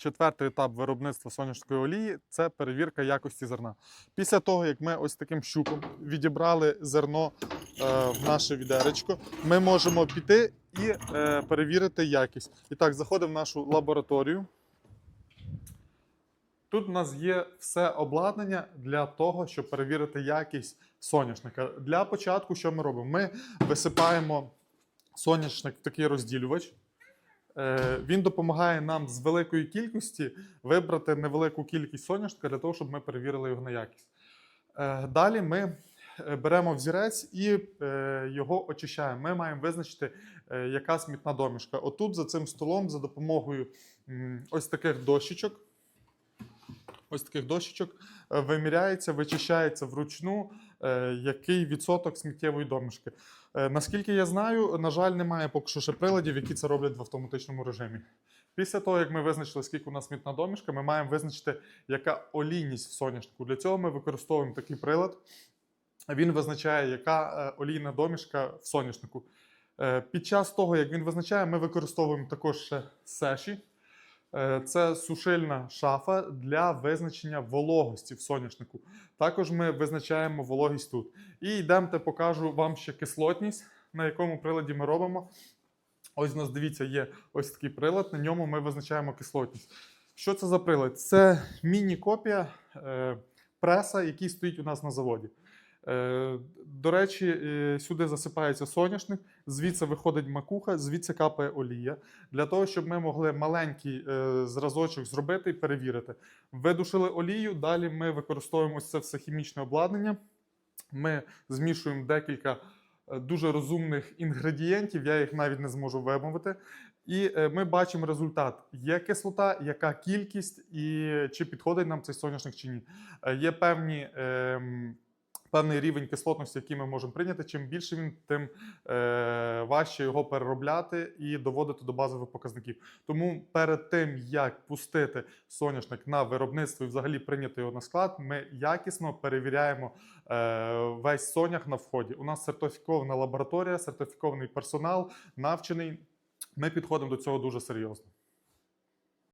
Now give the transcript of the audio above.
Четвертий етап виробництва соняшникової олії це перевірка якості зерна. Після того, як ми ось таким щупом відібрали зерно е, в наше відеречко, ми можемо піти і е, перевірити якість. І так, заходимо в нашу лабораторію. Тут у нас є все обладнання для того, щоб перевірити якість соняшника. Для початку, що ми робимо? Ми висипаємо соняшник в такий розділювач. Е, Він допомагає нам з великої кількості вибрати невелику кількість соняшника для того, щоб ми перевірили його на якість. Е, Далі ми е, беремо взірець і його очищаємо. Ми маємо визначити, яка смітна домішка. Отут за цим столом, за допомогою ось таких дощечок, ось таких дощечок, е, виміряється, вичищається вручну, е, який відсоток сміттєвої домішки. Е, Наскільки я знаю, на жаль, немає поки що ще приладів, які це роблять в автоматичному режимі. Після того, як ми визначили, скільки у нас смітна домішка, ми маємо визначити, яка олійність в соняшнику. Для цього ми використовуємо такий прилад. Він визначає, яка олійна домішка в соняшнику. Під час того, як він визначає, ми використовуємо також ще сеші. Е, Це сушильна шафа для визначення вологості в соняшнику. Також ми визначаємо вологість тут. І йдемте, покажу вам ще кислотність, на якому приладі ми робимо. Ось у нас дивіться, є ось такий прилад, на ньому ми визначаємо кислотність. Що це за прилад? Це міні-копія е, преса, який стоїть у нас на заводі. Е, до речі, е, сюди засипається соняшник, звідси виходить макуха, звідси капає олія. Для того, щоб ми могли маленький е, зразочок зробити і перевірити. Видушили олію, далі ми використовуємо це все хімічне обладнання. Ми змішуємо декілька дуже розумних інгредієнтів, я їх навіть не зможу вимовити. І ми бачимо результат: є кислота, яка кількість, і чи підходить нам цей соняшник чи ні. Є певні. Певний рівень кислотності, який ми можемо прийняти. Чим більше він, тим е, важче його переробляти і доводити до базових показників. Тому перед тим як пустити соняшник на виробництво і взагалі прийняти його на склад, ми якісно перевіряємо е, весь сонях на вході. У нас сертифікована лабораторія, сертифікований персонал, навчений. Ми підходимо до цього дуже серйозно.